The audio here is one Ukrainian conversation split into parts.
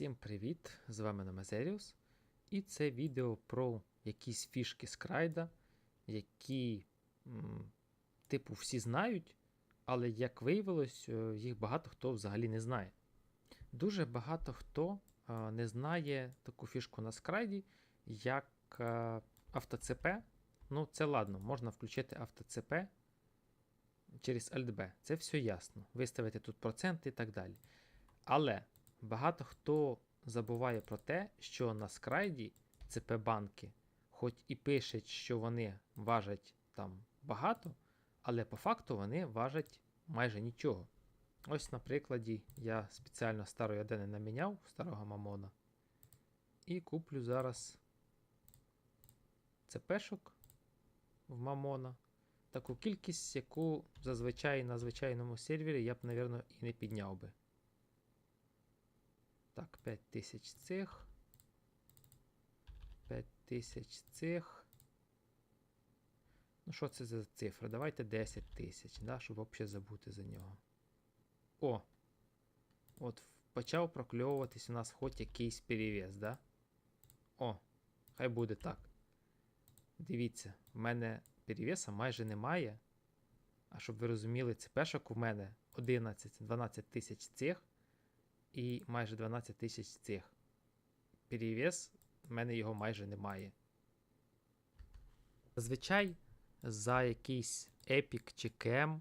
Всім привіт! З вами Намазеріус. І це відео про якісь фішки з крайда, які, м, типу, всі знають, але як виявилось, е, їх багато хто взагалі не знає. Дуже багато хто е, не знає таку фішку на скрайді, як е, автоЦП. Ну, це ладно, можна включити автоЦП через Alt-B. Це все ясно. Виставити тут проценти і так далі. Але багато хто забуває про те, що на скрайді ЦП банки, хоч і пишуть, що вони важать там багато, але по факту вони важать майже нічого. Ось на прикладі я спеціально старої адени наміняв старого мамона. І куплю зараз ЦПшок в мамона. Таку кількість, яку зазвичай на звичайному сервері я б, мабуть, і не підняв би. Так, 5000 цих. 5000 цих. Ну, що це за цифра? Давайте 10 тисяч, да, щоб взагалі забути за нього. О! От почав прокльовуватись у нас хоч якийсь перевес, да? О, хай буде так. Дивіться, в мене перевеса майже немає. А щоб ви розуміли, цепешок у мене 11-12 тисяч цих і майже 12 тисяч цих. Перевес, в мене його майже немає. Зазвичай за якийсь Epic чи KM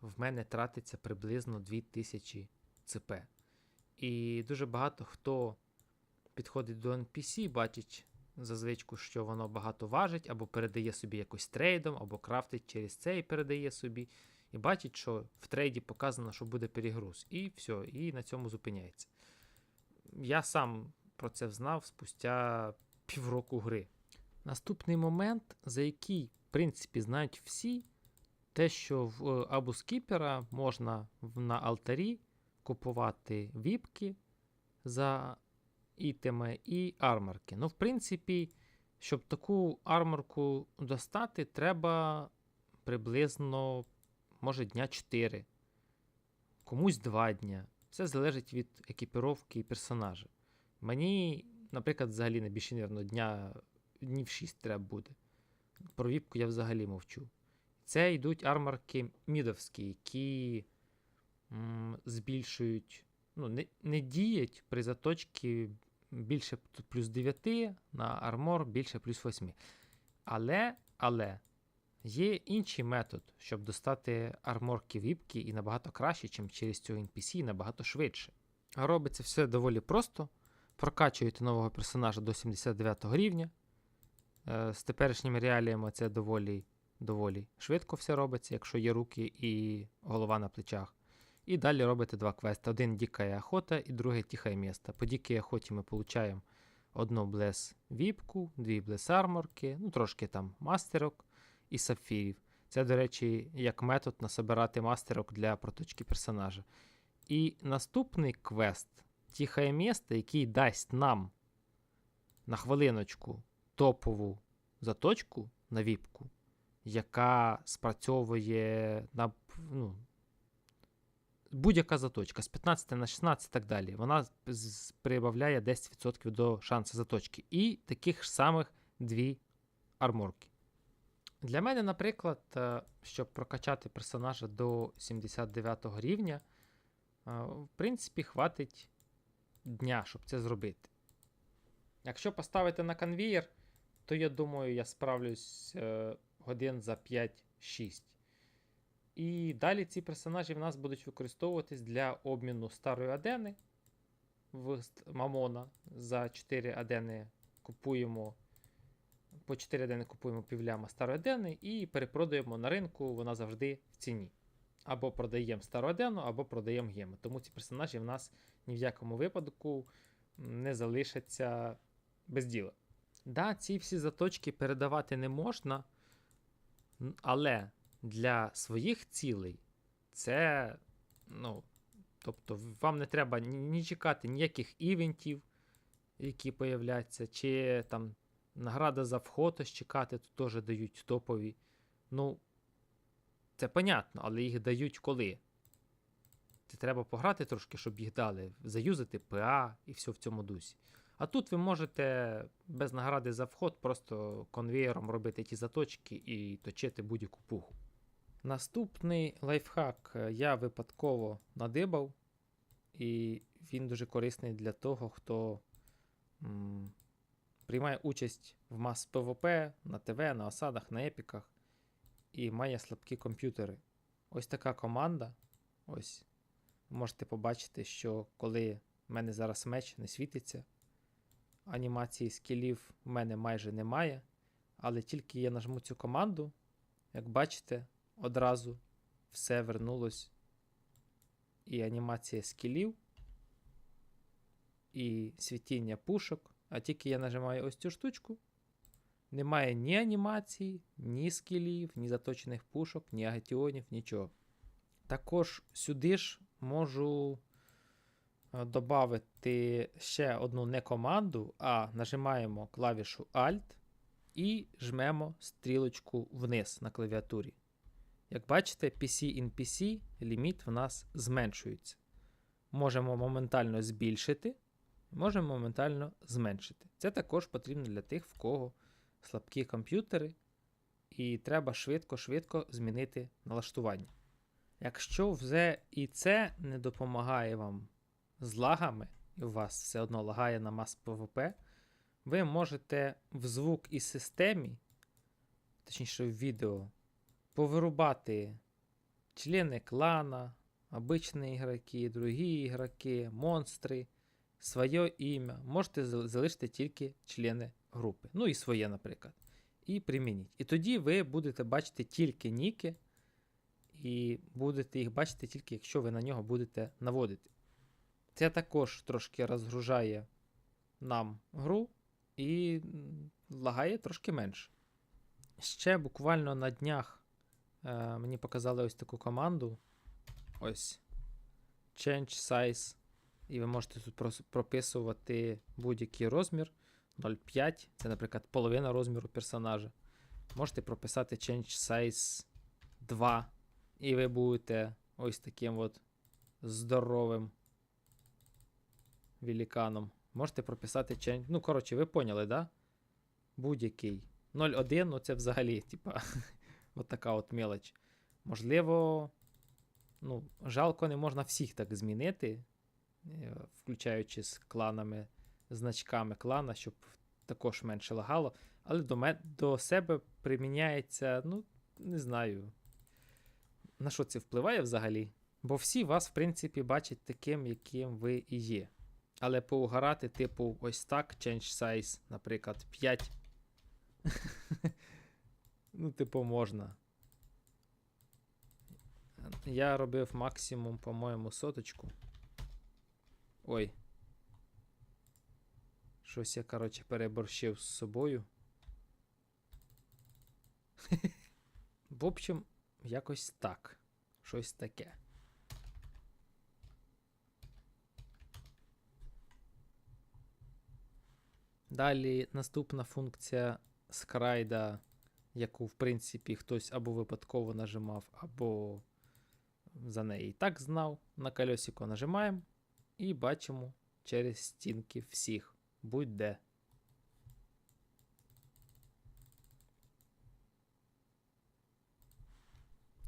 в мене тратиться приблизно 2000 ЦП. І дуже багато хто підходить до NPC, бачить за звичку, що воно багато важить, або передає собі якось трейдом, або крафтить через це і передає собі. І бачить, що в трейді показано, що буде перегруз. І все, і на цьому зупиняється. Я сам про це знав спустя півроку гри. Наступний момент, за який, в принципі, знають всі, те, що в Абускіпера можна на алтарі купувати віпки за ітеми і арморки. Ну, в принципі, щоб таку арморку достати, треба приблизно, може, дня 4, комусь 2 дня. Все залежить від екіпіровки і персонажа. Мені, наприклад, взагалі найбільше, мабуть, дня, днів 6 треба буде. Про віпку я взагалі мовчу. Це йдуть арморки мідовські, які м, збільшують, ну, не, не діють при заточці більше плюс 9, на армор більше плюс 8. Але, але є інший метод, щоб достати арморки віпки і набагато краще, ніж через цього NPC, і набагато швидше. Робиться все доволі просто. Прокачуєте нового персонажа до 79 рівня. Е, З теперішніми реаліями це доволі, доволі швидко все робиться, якщо є руки і голова на плечах. І далі робите два квести. Один дикая охота і другий тихе місто. По дикій охоті ми получаємо одну блес віпку, дві блес арморки, ну трошки там мастерок і сапфірів. Це, до речі, як метод насобирати мастерок для проточки персонажа. І наступний квест Тихе місто, який дасть нам на хвилиночку топову заточку на віпку, яка спрацьовує на ну, будь-яка заточка з 15 на 16 і так далі. Вона прибавляє 10% до шансу заточки. І таких ж самих дві арморки. Для мене, наприклад, е, щоб прокачати персонажа до 79 рівня, е, в принципі, хватить дня, щоб це зробити. Якщо поставити на конвієр, то я думаю, я справлюсь е, годин за 5-6. І далі ці персонажі в нас будуть використовуватись для обміну старої адени в Мамона. За 4 адени купуємо. По 4 адени купуємо півляма старої адени і перепродаємо на ринку, вона завжди в ціні. Або продаємо стару адену, або продаємо геми. Тому ці персонажі в нас ні в якому випадку не залишаться без діла. Да, ці всі заточки передавати не можна, але для своїх цілей це, ну, тобто, вам не треба ні чекати ніяких івентів, які появляться, чи там награда за вход ось чекати, тут теж дають топові. Ну, це понятно, але їх дають коли? треба пограти трошки, щоб їх дали, заюзати ПА і все в цьому дусі. А тут ви можете без награди за вход просто конвеєром робити ті заточки і точити будь-яку пугу. Наступний лайфхак е, я випадково надибав, і він дуже корисний для того, хто м, приймає участь в мас ПВП на ТВ, на осадах, на епіках і має слабкі комп'ютери. Ось така команда. Ось. Можете побачити, що коли в мене зараз меч не світиться, анімації скілів в мене майже немає. Але тільки я нажму цю команду, як бачите, одразу все вернулось. І анімація скілів, і світіння пушок. А тільки я нажимаю ось цю штучку, немає ні анімації, ні скілів, ні заточених пушок, ні агатіонів, нічого. Також сюди ж можу додати ще одну не команду, а нажимаємо клавішу Alt і жмемо стрілочку вниз на клавіатурі. Як бачите, PC in PC ліміт в нас зменшується. Можемо моментально збільшити, можемо моментально зменшити. Це також потрібно для тих, в кого слабкі комп'ютери, і треба швидко-швидко змінити налаштування. Якщо вже і це не допомагає вам з лагами, і у вас все одно лагає на мас PvP, ви можете в звук і системі, точніше в відео, повирубати члени клана, обичні ігроки, другі ігроки, монстри, своє ім'я. Можете залишити тільки члени групи. Ну і своє, наприклад. І примініть. І тоді ви будете бачити тільки ніки, і будете їх бачити тільки, якщо ви на нього будете наводити. Це також трошки розгружає нам гру і лагає трошки менше. Ще буквально на днях е, мені показали ось таку команду. Ось. Change size. І ви можете тут прописувати будь-який розмір. 0,5. Це, наприклад, половина розміру персонажа. Можете прописати Change Size 2. І ви будете ось таким от здоровим великаном. Можете прописати Change. Ну, коротше, ви поняли, да? Будь-який. 0,1, ну це взагалі, типа, от така от мелоч. Можливо, ну, жалко, не можна всіх так змінити, включаючи з кланами, значками клана, щоб також менше лагало. Але до мен, до себе приміняється, ну, не знаю, на що це впливає взагалі. Бо всі вас, в принципі, бачать таким, яким ви і є. Але поугарати, типу, ось так, change size, наприклад, 5. ну, типу, можна. Я робив максимум, по-моєму, соточку. Ой. Щось я, коротше, переборщив з собою. В общем, якось так. Щось таке. Далі наступна функція скрайда, яку, в принципі, хтось або випадково нажимав, або за неї і так знав. На кольосико нажимаємо і бачимо через стінки всіх. Будь-де.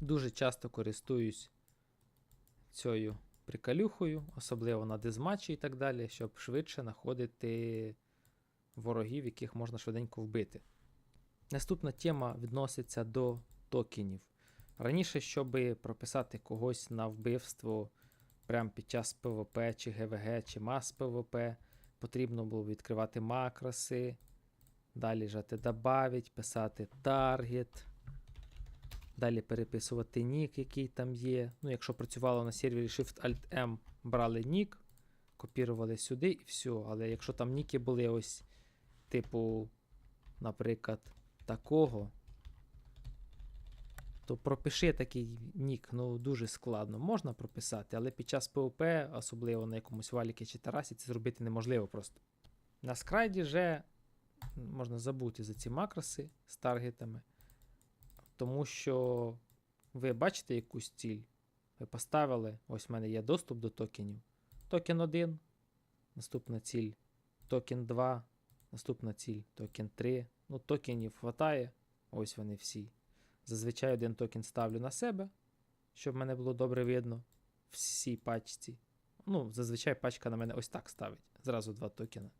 Дуже часто користуюсь цією приколюхою, особливо на дезматчі і так далі, щоб швидше знаходити ворогів, яких можна швиденько вбити. Наступна тема відноситься до токенів. Раніше, щоб прописати когось на вбивство прямо під час ПВП, чи ГВГ, чи мас ПВП, потрібно було відкривати макроси, далі жати добавить, писати таргет, далі переписувати нік, який там є. Ну, Якщо працювало на сервері Shift-Alt-M, брали нік, копірували сюди і все. Але якщо там ніки були ось, типу, наприклад, такого, то пропиши такий нік, ну дуже складно. Можна прописати, але під час ПВП, особливо на якомусь валіки чи терасі, це зробити неможливо просто. На скрайді вже можна забути за ці макроси з таргетами, тому що ви бачите якусь ціль, Ви поставили, ось в мене є доступ до токенів. Токен 1, наступна ціль, токен 2, наступна ціль, токен 3. Ну, токенів хватає, ось вони всі. Зазвичай один токен ставлю на себе, щоб мене було добре видно всій пачці. Ну, зазвичай пачка на мене ось так ставить. Зразу два токени.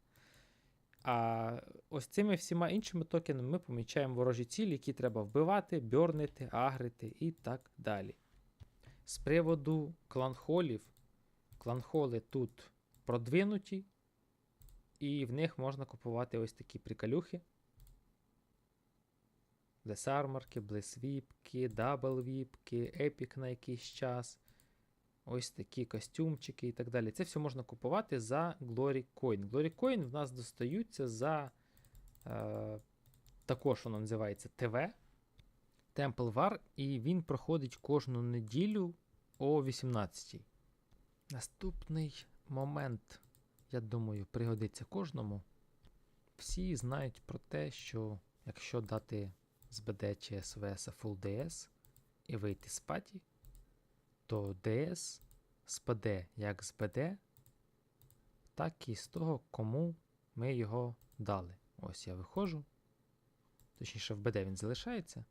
А ось цими всіма іншими токенами ми помічаємо ворожі цілі, які треба вбивати, бьорнити, агрити і так далі. З приводу кланхолів, кланхоли тут продвинуті, і в них можна купувати ось такі приколюхи. Блесармарки, блесвіпки, даблвіпки, епік на якийсь час. Ось такі костюмчики і так далі. Це все можна купувати за Glory Coin. Glory Coin в нас достаються за е, також воно називається ТВ Temple War, і він проходить кожну неділю о 18. Наступний момент, я думаю, пригодиться кожному. Всі знають про те, що якщо дати з СВС Full DS і вийти з паті, то DS спаде як з БД, так і з того, кому ми його дали. Ось я виходжу. Точніше, в БД він залишається.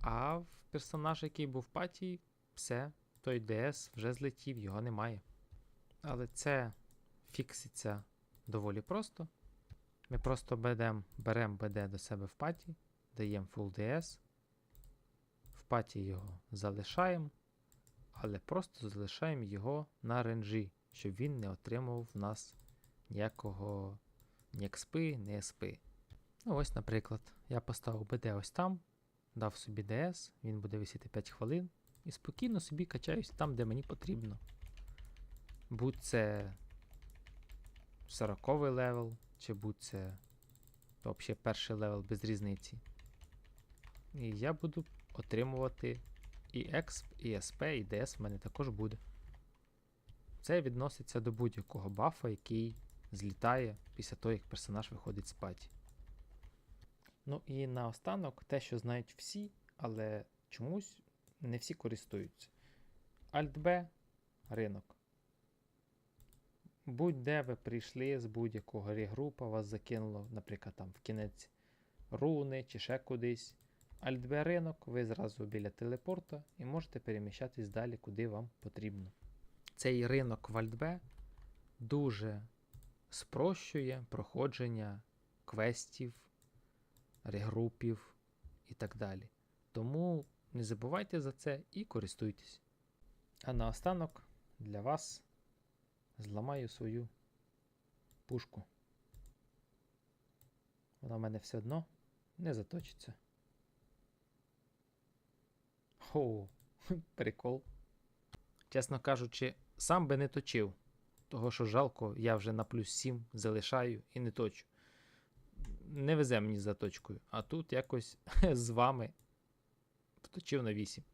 А в персонажа, який був в паті, все, той DS вже злетів, його немає. Але це фікситься доволі просто. Ми просто беремо берем БД до себе в паті, даємо Full DS, в паті його залишаємо, але просто залишаємо його на ренжі, щоб він не отримував в нас ніякого ні експи, ні еспи. Ну, ось, наприклад, я поставив БД ось там, дав собі DS, він буде висіти 5 хвилин, і спокійно собі качаюсь там, де мені потрібно. Будь це 40 левел, чи будь це взагалі перший левел без різниці. І я буду отримувати і EXP, і SP, і DS в мене також буде. Це відноситься до будь-якого бафа, який злітає після того, як персонаж виходить з паті. Ну і наостанок те, що знають всі, але чомусь не всі користуються. Alt-B ринок. Будь-де ви прийшли з будь-якого регрупа, вас закинуло, наприклад, там в кінець руни чи ще кудись. Alt-B ринок, ви зразу біля телепорта і можете переміщатись далі, куди вам потрібно. Цей ринок в Alt-B дуже спрощує проходження квестів, регрупів і так далі. Тому не забувайте за це і користуйтесь. А наостанок для вас зламаю свою пушку. Вона в мене все одно не заточиться. О, прикол. Чесно кажучи, сам би не точив. Того, що жалко, я вже на плюс 7 залишаю і не точу. Не везе мені за точкою. А тут якось з вами вточив на 8.